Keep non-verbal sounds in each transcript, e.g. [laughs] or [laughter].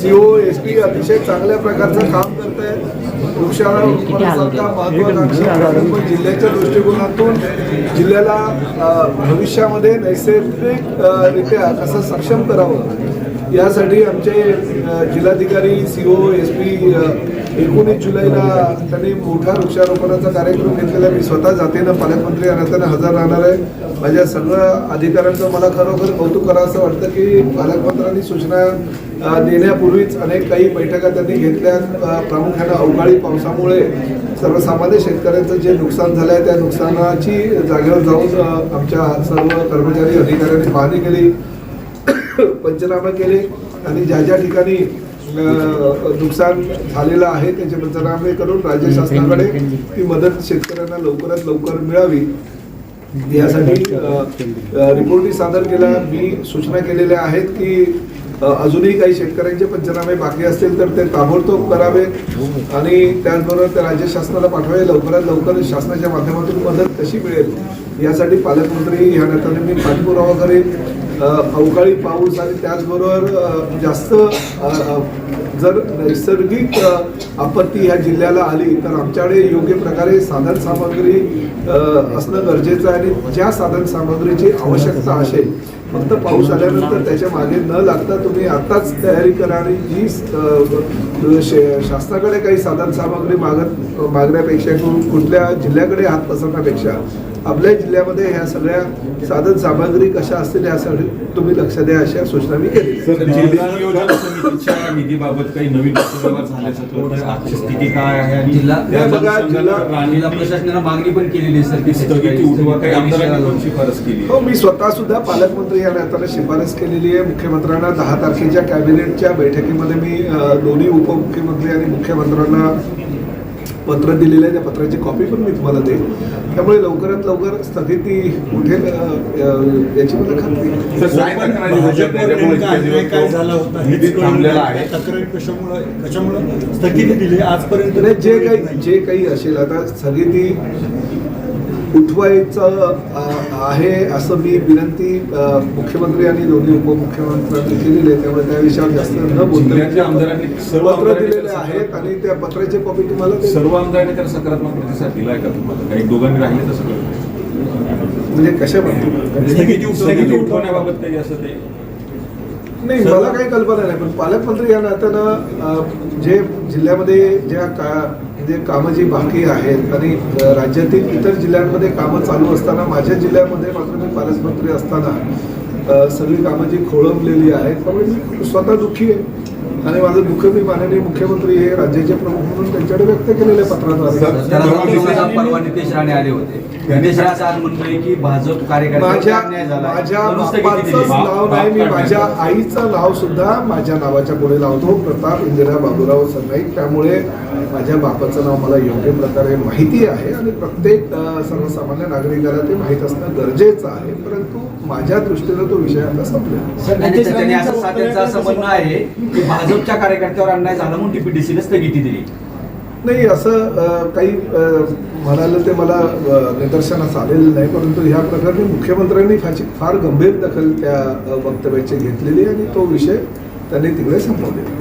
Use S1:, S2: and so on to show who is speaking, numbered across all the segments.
S1: CO S P अतिशय चांगल्या प्रकारचं काम करत आहे वृक्षारोपणासारखा महत्वाकांक्षी जिल्ह्याच्या दृष्टिकोनातून जिल्ह्याला भविष्यामध्ये नैसर्गिकरित्या कसं सक्षम करावं यासाठी आमचे जिल्हाधिकारी जिल्हाधिकारी सीओ एस पी एकोणीस जुलैला त्यांनी मोठा वृक्षारोपणाचा कार्यक्रम घेतलेला आहे. मी स्वतः जातीनं पालकमंत्री या नात्यानं हजर राहणार आहे. माझ्या सगळ्या अधिकाऱ्यांचं मला खरोखर कौतुक करावं असं वाटतं की पालकमंत्र्यांनी सूचना देण्यापूर्वीच अनेक काही बैठका त्यांनी घेतल्या. प्रामुख्यानं अवकाळी पावसामुळे सर्वसामान्य शेतकऱ्यांचं जे नुकसान झालं आहे त्या नुकसानाची जागेवर जाऊन आमच्या सर्व कर्मचारी अधिकाऱ्यांनी पाहणी केली [coughs] पंचनामे केले. आणि ज्या ज्या ठिकाणी नुकसान झालेलं आहे. त्याचे पंचनामे करून राज्य शासनाकडे ती मदत शेतकऱ्यांना लवकरात लवकर मिळावी. यासाठी रिपोर्टही सादर केला मी सूचना केलेल्या आहेत की अजूनही काही शेतकऱ्यांचे पंचनामे बाकी असतील तर ते ताबडतोब करावे आणि त्याचबरोबर ते राज्य शासनाला पाठवावे. लवकरात लवकर शासनाच्या माध्यमातून मदत कशी मिळेल यासाठी पालकमंत्री ह्या नात्याने मी पाठपुरावा करेन. अवकाळी पाऊस आणि त्याचबरोबर जास्त जर नैसर्गिक आपत्ती ह्या जिल्ह्याला आली तर आमच्याकडे योग्य प्रकारे साधन सामग्री असणं गरजेचं आहे आणि ज्या साधन सामग्रीची आवश्यकता असेल फक्त पाऊस आल्यानंतर त्याच्यामागे न लागता तुम्ही आताच तयारी करा आणि जी शासनाकडे काही साधन सामग्री मागत मागण्यापेक्षा किंवा कुठल्या जिल्ह्याकडे हात पसरण्यापेक्षा आपल्या जिल्ह्यामध्ये ह्या सगळ्या साधन सामग्री कशा असतील यासाठी तुम्ही लक्ष द्या अशा सूचना मी केली
S2: निधीबाबत काही नवीन स्थिती काय आहे?
S3: जिल्हा- मागणी पण केलेली
S2: शिफारस केली.
S1: हो मी स्वतः सुद्धा पालकमंत्री या नात्याने शिफारस केलेली आहे. मुख्यमंत्र्यांना दहा तारखेच्या कॅबिनेटच्या बैठकीमध्ये मी दोन्ही उपमुख्यमंत्री आणि मुख्यमंत्र्यांना पत्र दिलेलं आहे त्या पत्राची कॉपी पण मी तुम्हाला देईन. त्यामुळे लवकरात लवकर स्थगिती उठेल अ, याची मला खात्री
S2: काय
S4: झाला होता? तक्रारी कशामुळे कशामुळे स्थगिती दिली? आजपर्यंत
S1: जे काही जे काही असेल आता स्थगिती उठवायचं आहे असं मी विनंती मुख्यमंत्री आणि दोन्ही उपमुख्यमंत्र्यांनी केलेली आहे. त्यामुळे त्या विषयावर जास्त न
S2: जिल्ह्याच्या आमदारांनी
S1: पत्र दिलेले आहेत आणि त्या पत्राची कॉपी तुम्हाला.
S2: सर्व आमदारांनी त्याला सकारात्मक प्रतिसाद दिलाय का तुम्हाला? काही दोघांनी राहिले तसं
S1: म्हणजे कशाबद्दल
S4: स्थगिती
S2: स्थगिती उठवण्याबाबत काही असं ते
S1: नाही मला काही कल्पना नाही पण पालकमंत्री या नात्यानं जे जिल्ह्यामध्ये ज्या का जे कामं जी बाकी आहेत आणि राज्यातील इतर जिल्ह्यांमध्ये कामं चालू असताना माझ्या जिल्ह्यामध्ये मात्र मी पालकमंत्री असताना सगळी कामं जी खोळंबलेली आहेत त्यामुळे मी स्वतः दुःखी आहे. आणि माझं दुःख मी माननीय मुख्यमंत्री हे राज्याचे प्रमुख म्हणून त्यांच्याकडे व्यक्त केलेल्या पत्राद्वारे.
S3: परवा नितेश राणे आले होते. नितेश राणे आज म्हणतोय की भाजप कार्यकर्त्यांचा
S1: माझ्या
S3: अन्याय झाला.
S1: माझ्या
S3: म्हणून स्थगिती
S1: बापाचंच
S3: दिली.
S1: नाव नाही मी माझ्या आईचं नाव सुद्धा माझ्या नावाच्या पुढे लावतो. प्रताप इंदिरा बाबूराव सरनाईक त्यामुळे माझ्या बापाचं नाव मला योग्य प्रकारे माहिती आहे आणि प्रत्येक अ, सर्वसामान्य नागरिकाला ते माहीत असणं गरजेचं आहे. परंतु माझ्या दृष्टीनं तो विषय आता संपलेला आहे.
S3: आणि त्यांनी असं साध्याचं असं म्हणणं आहे की भाजपच्या कार्यकर्त्यावर अन्याय झाला म्हणून टीपीडीसीने स्थगिती दिली.
S1: नाही असं काही अ, म्हणालं ते मला निदर्शनास आलेलं नाही परंतु ह्या प्रकरणी मुख्यमंत्र्यांनी फारशी फार गंभीर दखल त्या वक्तव्याची घेतलेली आणि तो विषय त्यांनी तिकडे संपवलेला.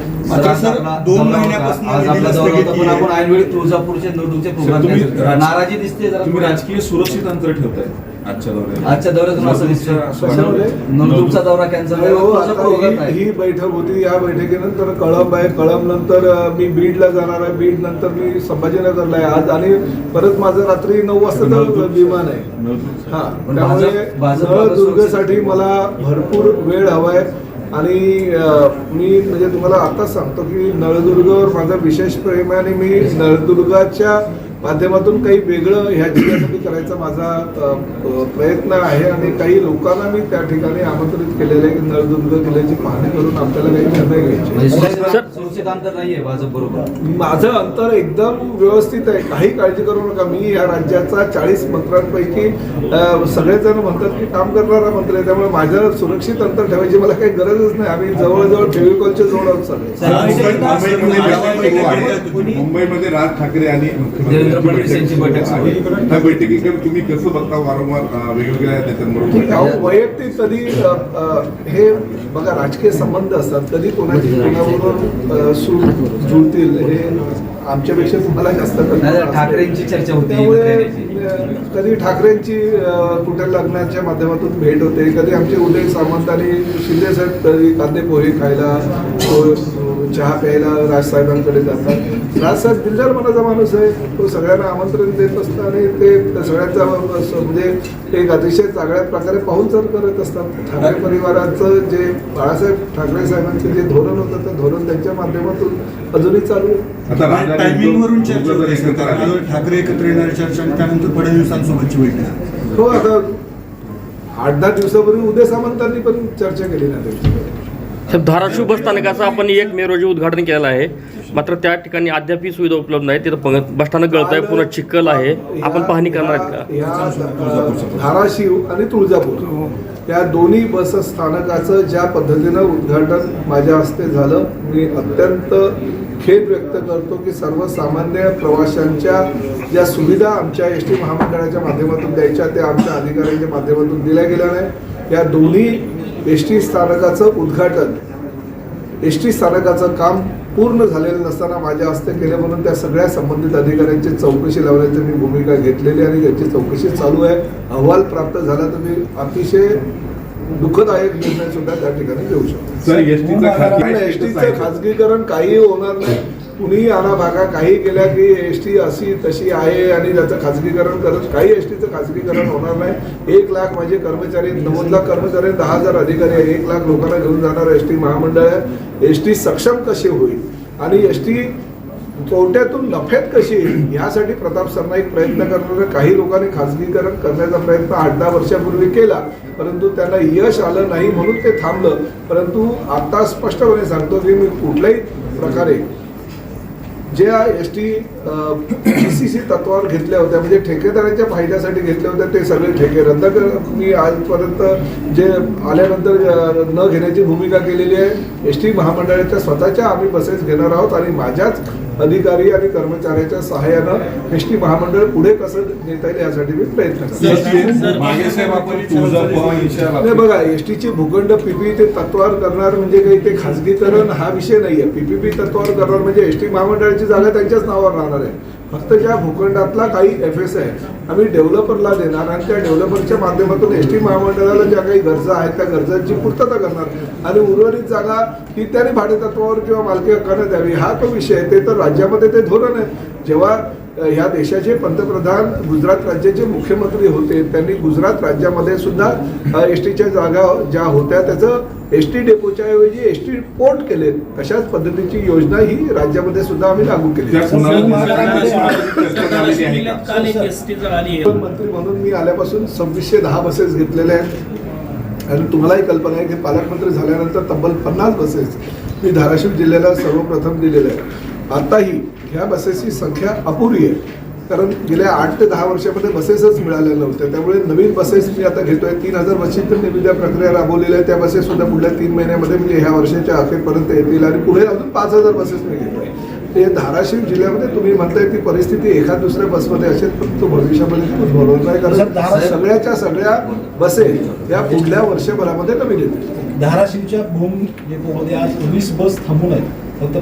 S3: नाराजी दिसते जरा.
S2: तुम्ही. राजकीय सुरक्षित अंतर ठेवताय. आजच्या दौऱ्यात.
S3: आजच्या दौऱ्यातून असं दिसतंय. नंदुरचा दौरा कॅन्सल
S1: हो, आता ही ही बैठक होती. या बैठकीनंतर कळंब आहे. कळंब नंतर मी बीडला जाणार आहे. बीड नंतर मी संभाजीनगरला आहे. आज आणि परत माझं रात्री नऊ वाजता विमान आहे. हा. त्यामुळे नळदुर्गसाठी मला भरपूर वेळ हवाय आणि अ, मी म्हणजे तुम्हाला आताच सांगतो की नळदुर्गवर माझं विशेष प्रेम आहे आणि मी नळदुर्गाच्या माध्यमातून काही वेगळं ह्या जिल्ह्यासाठी करायचा माझा प्रयत्न आहे आणि काही लोकांना मी त्या ठिकाणी आमंत्रित केलेलं आहे की नळदुर्ग किल्ल्याची पाहणी करून आपल्याला काही निर्णय घ्यायचे.
S3: म्हणजे
S1: माझं अंतर एकदम व्यवस्थित आहे. काही काळजी करू नका. मी या राज्याचा चाळीस मंत्र्यांपैकी सगळेजण म्हणतात की काम करणारा मंत्री आहे. त्यामुळे माझं सुरक्षित अंतर ठेवायची मला काही गरजच नाही. आम्ही जवळजवळ फेविकॉलच्या जवळ आहोत सगळे.
S4: मुंबईमध्ये
S5: राज ठाकरे आणि मुख्यमंत्री
S2: साहेबांची
S3: फडणवीस यांची बैठक सुरू आहे.
S2: आहे. त्या बैठकीकडे तुम्ही कसं बघता वारंवार अं, वेगवेगळ्या
S1: अहो, वैयक्तिक कधी अ, अ, हे बघा राजकीय संबंध असतात कधी कोणाची कोणाबरोबर अ, सूट जुळतील हे आमच्यापेक्षा तुम्हाला जास्त कल्पना
S3: नाही,
S1: असते.
S3: ठाकरेंची चर्चा होती
S1: त्यामुळे
S3: मंत्र्यांची.
S1: अ, कधी ठाकरेंची अ, कुठे लग्नाच्या माध्यमातून भेट होते कधी आमचे उदय सामंत आणि शिंदे साहेब कधी कांदे पोहे खायला चहा प्यायला राजसाहेबांकडे जातात. राजसाहेब दिलदार मनाचा माणूस आहे. तो सगळ्यांना आमंत्रण देत असतो आणि ते सगळ्यांचा म्हणजे एक अतिशय चांगल्या प्रकारे पाहुणचार करत असतात. ठाकरे परिवाराचं जे बाळासाहेब ठाकरे साहेबांचं जे धोरण होतं ते धोरण त्यांच्या माध्यमातून अजूनही चालू आहे.
S4: चर्चा. ठाकरे एकत्र येणारी चर्चा आणि त्यानंतर फडणवीसांसोबतची बैठक.
S1: हो आता आठ दहा दिवसापूर्वी उदय सामंतांनी पण चर्चा केली ना त्यांची.
S5: साहेब धाराशिव बस स्थानकाचं आपण एक मे रोजी उद्घाटन केलेलं आहे. मात्र त्या ठिकाणी अद्याप ही सुविधा उपलब्ध नाही. तिथं बस स्थानक गळत आहे पुन्हा चिखल आहे. आपण पाहणी करणार आहेत का?
S1: धाराशिव आणि तुळजापूर. या दोन्ही बस स्थानकाचं ज्या पद्धतीनं उद्घाटन माझ्या हस्ते झालं मी अत्यंत खेद व्यक्त करतो की सर्वसामान्य प्रवाशांच्या ज्या सुविधा आमच्या एस टी महामंडळाच्या माध्यमातून द्यायच्या त्या आमच्या अधिकाऱ्यांच्या माध्यमातून दिल्या गेल्या नाही. या दोन्ही एस टी स्थानकाचं उद्घाटन एस टी स्थानकाचं काम पूर्ण झालेलं नसताना माझ्या हस्ते केलं म्हणून त्या सगळ्या संबंधित अधिकाऱ्यांची चौकशी लावण्याची मी भूमिका घेतलेली आणि त्याची चौकशी चालू आहे. अहवाल प्राप्त झाला तर मी अतिशय दुःखदायक निर्णय सुद्धा त्या ठिकाणी घेऊ शकतो.
S2: एसटीचा
S1: एस टीचं खाजगीकरण काही होणार नाही. कुणीही आणा भागा काही केल्या की एस टी अशी तशी आहे आणि त्याचं खाजगीकरण करत काही एस टीचं खाजगीकरण होणार नाही. एक लाख माझे कर्मचारी नव्वद लाख कर्मचारी दहा हजार अधिकारी आहे. एक लाख लोकांना घेऊन जाणार एस टी महामंडळ आहे. एस टी सक्षम कशी होईल? आणि एस टी तोट्यातून नफ्यात कशी येईल? यासाठी प्रताप सरनाईक प्रयत्न करणाऱ्या काही लोकांनी खाजगीकरण करण्याचा प्रयत्न आठ दहा वर्षापूर्वी केला परंतु त्यांना यश आलं नाही म्हणून ते थांबलं. परंतु आता स्पष्टपणे सांगतो की मी कुठल्याही प्रकारे ज्या S T P C C तत्वावर घेतल्या होत्या म्हणजे ठेकेदारांच्या फायद्यासाठी घेतल्या होत्या ते सगळे ठेके रद्द कर मी आजपर्यंत जे आल्यानंतर न घेण्याची भूमिका केलेली आहे एस टी महामंडळाच्या स्वतःच्या आम्ही बसेस घेणार आहोत आणि माझ्याच अधिकारी आणि कर्मचाऱ्याच्या सहाय्यानं एस टी महामंडळ पुढे कसं नेता येईल यासाठी मी प्रयत्न करतो.
S2: मागे साहेब आपण तुळजाभवानीच्या
S1: नाही बघा एस टीची भूखंड पीपी ते तत्वावर करणार म्हणजे काही ते खाजगीकरण हा विषय नाहीये. पीपीपी तत्वावर करणार म्हणजे एस टी महामंडळाची जागा त्यांच्याच नावावर राहणार आहे. फक्त ज्या भूखंडातला काही एफ एस आहे आम्ही डेव्हलपरला देणार आणि त्या डेव्हलपरच्या माध्यमातून एस टी महामंडळाला ज्या काही गरजा आहेत त्या गरजांची पूर्तता करणार. आणि उर्वरित जागा ही त्याने भाडेतत्वावर किंवा मालकी हक्काने द्यावी. हा तो विषय आहे ते तर राज्यामध्ये ते धोरण आहे. जेव्हा ह्या देशाचे पंतप्रधान गुजरात राज्याचे मुख्यमंत्री होते त्यांनी गुजरात राज्यामध्ये सुद्धा एस टीच्या जागा ज्या होत्या त्याचं एस टी डेपोच्या ऐवजी एस टी पोर्ट केले तशाच पद्धतीची योजना ही राज्यामध्ये सुद्धा आम्ही लागू केली मंत्री म्हणून मी आल्यापासून सव्वीसशे दहा बसेस घेतलेल्या आहेत. आणि तुम्हालाही कल्पना आहे की पालकमंत्री झाल्यानंतर तब्बल पन्नास बसेस मी धाराशिव जिल्ह्याला सर्वप्रथम दिलेल्या आहेत. आताही ह्या बसेसची संख्या अपुरी आहे. कारण गेल्या आठ ते दहा वर्षामध्ये बसेसच मिळालेल्या नव्हत्या. त्यामुळे नवीन बसेस मी आता घेतोय. तीन हजार बसची तर निविदा प्रक्रिया राबवलेल्या आहे त्या बसेस सुद्धा पुढल्या तीन महिन्यामध्ये म्हणजे ह्या वर्षाच्या अखेरपर्यंत येतील आणि पुढे अजून पाच हजार बसेस मी घेतोय. ते धाराशिव जिल्ह्यामध्ये तुम्ही म्हणताय ती परिस्थिती एखाद दुसऱ्या बसमध्ये असेल पण तो भविष्यामध्ये उद्भवणार नाही. कारण सगळ्याच्या सगळ्या बसेस या पुढल्या वर्षभरामध्ये नवीन येतील
S4: धाराशिवच्या भूम डेपोमध्ये आज वीस बस थांबून आहेत. फक्त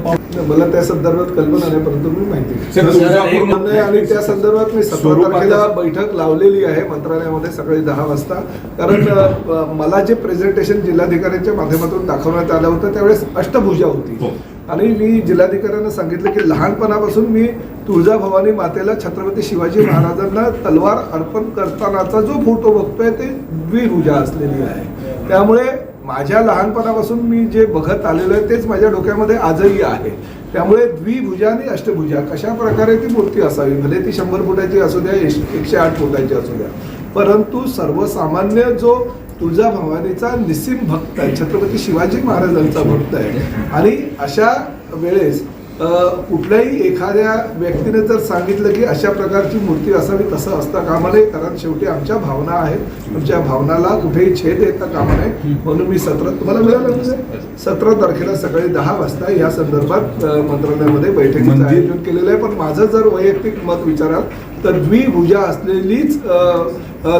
S1: मला त्या संदर्भात कल्पना नाही परंतु मी माहिती आणि त्या संदर्भात मी सतरा तारखेला बैठक लावलेली आहे मंत्रालयामध्ये सकाळी दहा वाजता. कारण मला जे प्रेझेंटेशन जिल्हाधिकाऱ्यांच्या माध्यमातून दाखवण्यात आलं होतं त्यावेळेस अष्टभुजा होती.
S2: हो.
S1: आणि मी जिल्हाधिकाऱ्यांना सांगितलं की लहानपणापासून मी तुळजाभवानी मातेला छत्रपती शिवाजी महाराजांना तलवार अर्पण करतानाचा जो फोटो बघतोय ते द्विभुजा असलेली आहे. त्यामुळे माझ्या लहानपणापासून मी जे बघत आलेलो आहे तेच माझ्या डोक्यामध्ये आजही आहे. त्यामुळे द्विभुजा आणि अष्टभुजा कशा प्रकारे ती मूर्ती असावी? भले ती शंभर फुटाची असू द्या एकशे आठ फुटाची असू द्या. परंतु सर्वसामान्य जो तुळजाभवानीचा निस्सीम भक्त आहे छत्रपती शिवाजी महाराजांचा भक्त आहे आणि अशा वेळेस कुठल्याही एखाद्या व्यक्तीने जर सांगितलं की अशा प्रकारची मूर्ती असावी तसं असता कामा नये कारण शेवटी आमच्या भावना आहेत. आमच्या भावनाला कुठेही छेद येता कामा नये. म्हणून मी सतरा तुम्हाला मिळालं म्हणजे सतरा तारखेला सकाळी दहा वाजता या संदर्भात मंत्रालयामध्ये बैठकीचं आयोजन केलेलं आहे. पण माझं जर वैयक्तिक मत विचाराल तर द्विभुजा असलेलीच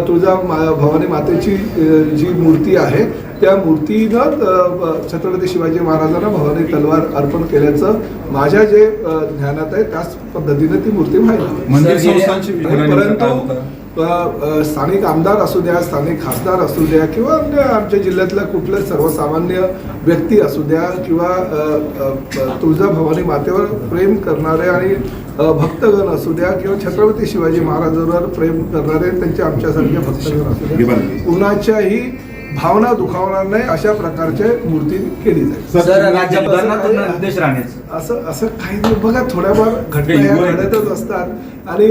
S1: तुळजा मा- भवानी मातेची जी मूर्ती आहे त्या मूर्तीनं छत्रपती शिवाजी महाराजांना भवानी तलवार अर्पण केल्याचं माझ्या जे ध्यानात आहे त्याच पद्धतीने ती मूर्ती
S2: वितरण
S1: परंतु स्थानिक आमदार असू द्या स्थानिक खासदार असू द्या किंवा अन्य आमच्या जिल्ह्यातल्या कुठल्या सर्वसामान्य व्यक्ती असू द्या किंवा तुळजा भवानी मातेवर प्रेम करणारे आणि भक्तगण असू द्या किंवा छत्रपती शिवाजी महाराजांवर प्रेम करणारे त्यांचे आमच्यासारखे भक्तगण असू द्या. कुणाच्याही भावना दुखावणार नाही अशा प्रकारचे मूर्ती केली जाईल. असं असं काही नाही. बघा थोड्याफार घटना. घडतच असतात. आणि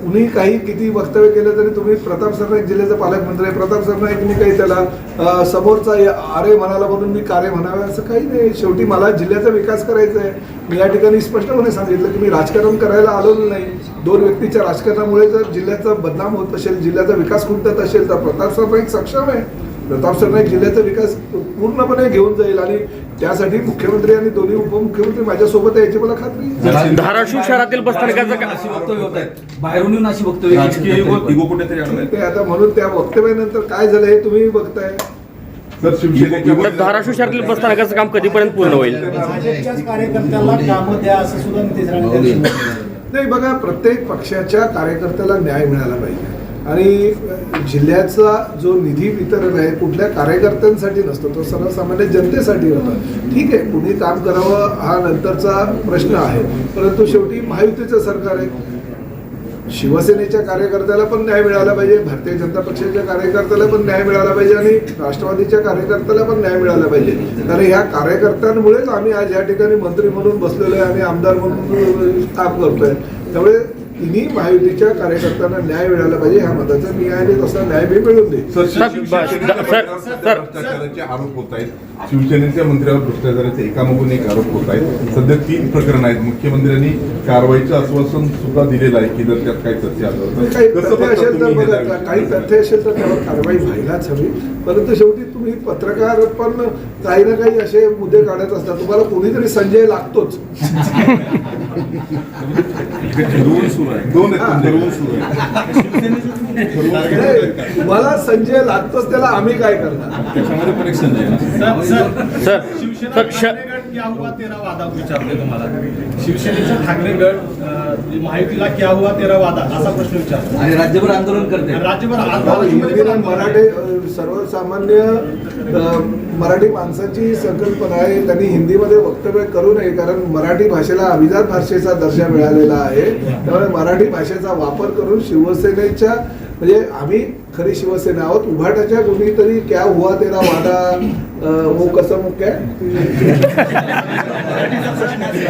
S1: कुणी काही किती वक्तव्य केलं तरी तुम्ही प्रताप सरनाईक जिल्ह्याचे पालकमंत्री आहे. प्रताप सरनाईकनी काही त्याला समोरचा आरे म्हणाला म्हणून मी कार्य म्हणावे असं काही नाही. शेवटी मला जिल्ह्याचा विकास करायचा आहे. मी या ठिकाणी स्पष्टपणे सांगितलं की मी राजकारण करायला आलेलो नाही. दोन व्यक्तीच्या राजकारणामुळे जर जिल्ह्याचा बदनाम होत असेल जिल्ह्याचा विकास खुंटत असेल तर प्रताप सरनाईक सक्षम आहे. प्रताप सरनाईक जिल्ह्याचा विकास पूर्णपणे घेऊन जाईल आणि त्यासाठी मुख्यमंत्री आणि दोन्ही उपमुख्यमंत्री माझ्यासोबत आहे याची मला खात्री
S5: धाराशिव शहरातील बसस्थानकाचं का
S3: अशी वक्तव्य होत आहेत. बाहेरून येऊन अशी वक्तव्य
S2: कुठेतरी
S1: ते आता म्हणून त्या वक्तव्यानंतर काय झालं हे तुम्ही बघताय.
S5: धाराशिव शहरातील बसस्थानकाचं काम कधीपर्यंत पूर्ण होईल?
S4: कार्यकर्त्याला कामं द्या असं सुद्धा.
S1: नाही बघा प्रत्येक पक्षाच्या कार्यकर्त्याला न्याय मिळाला पाहिजे. आणि जिल्ह्याचा जो निधी वितरण आहे कुठल्या कार्यकर्त्यांसाठी नसतो तो सर्वसामान्य जनतेसाठी होतो. ठीक आहे कुणी काम करावं हा नंतरचा प्रश्न आहे. परंतु शेवटी महायुतीचं सरकार आहे. शिवसेनेच्या कार्यकर्त्याला पण न्याय मिळाला पाहिजे भारतीय जनता पक्षाच्या कार्यकर्त्याला पण न्याय मिळाला पाहिजे आणि राष्ट्रवादीच्या कार्यकर्त्याला पण न्याय मिळाला पाहिजे. कारण ह्या कार्यकर्त्यांमुळेच आम्ही आज या ठिकाणी मंत्री म्हणून बसलेलो आहे आणि आमदार म्हणून काम करतोय. त्यामुळे तिन्ही महायुतीच्या कार्यकर्त्यांना न्याय मिळाला पाहिजे ह्या मताचा आणि तसा न्याय मी मिळवून देईल
S2: सर
S5: सर,
S2: शिवसेनेच्या
S5: सर, सर.
S2: भ्रष्टाचाराचे आरोप होत आहेत. शिवसेनेच्या मंत्र्यावर भ्रष्टाचाराचे एकामागून एक आरोप होत आहेत. सध्या तीन प्रकरण आहेत. मुख्यमंत्र्यांनी कारवाईचं आश्वासन सुद्धा दिलेलं आहे की जर त्यात काही तथ्य?
S1: काही तथ्य असेल तर त्यावर कारवाई व्हायलाच हवी. परंतु शेवटी तुम्ही पत्रकार पण काही ना काही असे मुद्दे काढत असतात तुम्हाला कोणीतरी संजय लागतोच. [laughs]
S2: दोन
S1: तुम्हाला संजय लागतोच त्याला आम्ही काय करणार?
S2: त्याच्यामध्ये पण एक संजय आहे.
S5: सर सर
S6: क्या हुआ तेरा वादा? विचारतोय तुम्हाला. शिवसेनेचा ठाकरे गट अं, महायुतीला क्या हुआ तेरा वादा? असा प्रश्न विचारतो
S3: आणि राज्यभर आंदोलन करते.
S6: राज्यभर
S1: मराठी सर्वसामान्य मराठी माणसाची संकल्पना आहे. त्यांनी हिंदीमध्ये वक्तव्य करू नये कारण मराठी भाषेला अभिजात भाषेचा दर्जा मिळालेला आहे. त्यामुळे मराठी भाषेचा वापर करून शिवसेनेच्या म्हणजे आम्ही खरी शिवसेना आहोत. उभाटाच्या कोणीतरी क्या हुआ तेरा वादा वो कसं मुख्य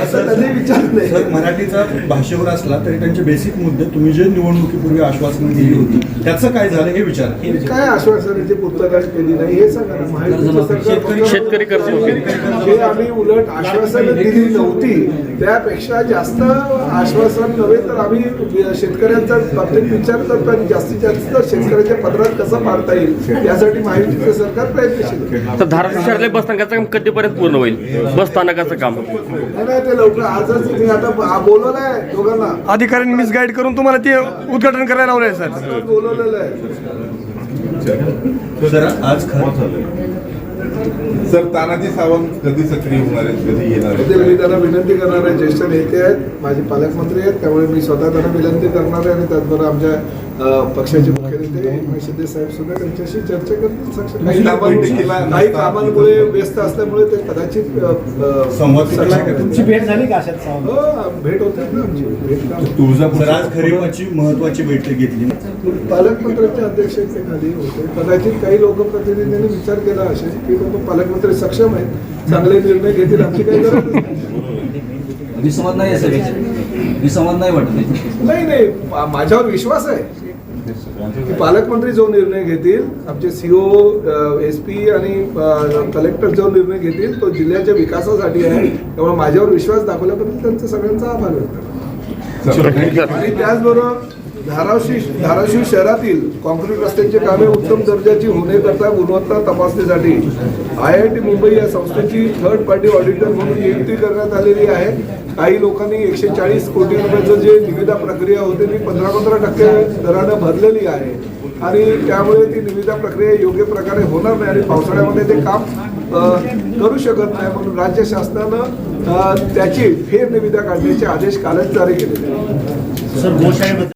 S1: असं त्यांनी विचार
S4: सर मराठीचा भाषेवर असला तरी त्यांचे बेसिक मुद्दे तुम्ही जे निवडणुकीपूर्वी आश्वासनं दिली होती त्याचं काय झालं हे विचार.
S1: काय आश्वासनाची पूर्तता केली नाही हे सांगा
S5: शेतकरी.
S1: जे आम्ही उलट आश्वासन दिली नव्हती. त्यापेक्षा जास्त आश्वासन नव्हे तर आम्ही शेतकऱ्यांचा बाबतीत विचार करतो आणि जास्तीत जास्त शेतकऱ्याच्या पदरात कसं पाडता येईल यासाठी महायुतीचं सरकार प्रयत्नशील
S5: धाराशिव शहरातल्या बसस्थानकाचं काम कधीपर्यंत पूर्ण होईल? बसस्थानकाचं काम.
S1: नाही, नाही ते लवकर आजच मी आता बोलवलं आहे दोघांना.
S7: अधिकाऱ्यांनी मिसगाईड करून तुम्हाला ते उद्घाटन करायला लावलंय सर
S1: बोलवलेलं आहे.
S4: सर आज खरं
S2: सर तानाजी सावंत कधी सक्रिय होणार आहेत? कधी येणार
S1: ते मी
S2: आहेत
S1: त्यांना विनंती करणार आहे ज्येष्ठ नेते आहेत माझे पालकमंत्री आहेत त्यामुळे मी स्वतः त्यांना विनंती करणार आहे आणि त्याचबरोबर आमच्या पक्षाचे मुख्य नेते शिंदे साहेब सुद्धा त्यांच्याशी चर्चा करतील सक्षम- काही कामांमुळे काही कामांमुळे व्यस्त असल्यामुळे ते कदाचित
S4: संवाद भेट झाली का अशात
S1: हो भेट होते ना आमची. भेट.
S2: तुळजापूर
S4: आज खरीपाची महत्वाची बैठक घेतली
S1: पालकमंत्र्यांच्या अध्यक्षतेखाली होते. कदाचित काही लोकप्रतिनिधींनी विचार केला असेल की लोक पालकमंत्री सक्षम आहेत चांगले निर्णय घेतील आमची काही गरज नाही.
S3: विसंवाद नाही असं विसंवाद नाही वाटत
S1: नाही नाही माझ्यावर विश्वास आहे. की पालकमंत्री जो निर्णय घेतील आमचे सीओ एस पी आणि कलेक्टर जो निर्णय घेतील तो जिल्ह्याच्या विकासासाठी आहे. त्यामुळे माझ्यावर विश्वास दाखवल्याबद्दल त्यांचा सगळ्यांचा आभार व्यक्त करतो. आणि त्याचबरोबर धाराशिव धाराशिव शहरातील कॉन्क्रीट रस्त्यांची कामे उत्तम दर्जाची होण्याकरता गुणवत्ता तपासणीसाठी आय आय टी मुंबई या संस्थेची थर्ड पार्टी ऑडिटर म्हणून नियुक्ती करण्यात आलेली आहे. काही लोकांनी एकशे चाळीस कोटी रुपयाचं जे निविदा प्रक्रिया होते ती पंधरा पंधरा टक्के दरानं भरलेली आहे. आणि त्यामुळे ती निविदा प्रक्रिया योग्य प्रकारे होणार नाही आणि पावसाळ्यामध्ये ते काम करू शकत नाही म्हणून राज्य शासनानं अ, त्याची फेरनिविदा काढण्याचे आदेश कालच जारी केलेले
S4: सर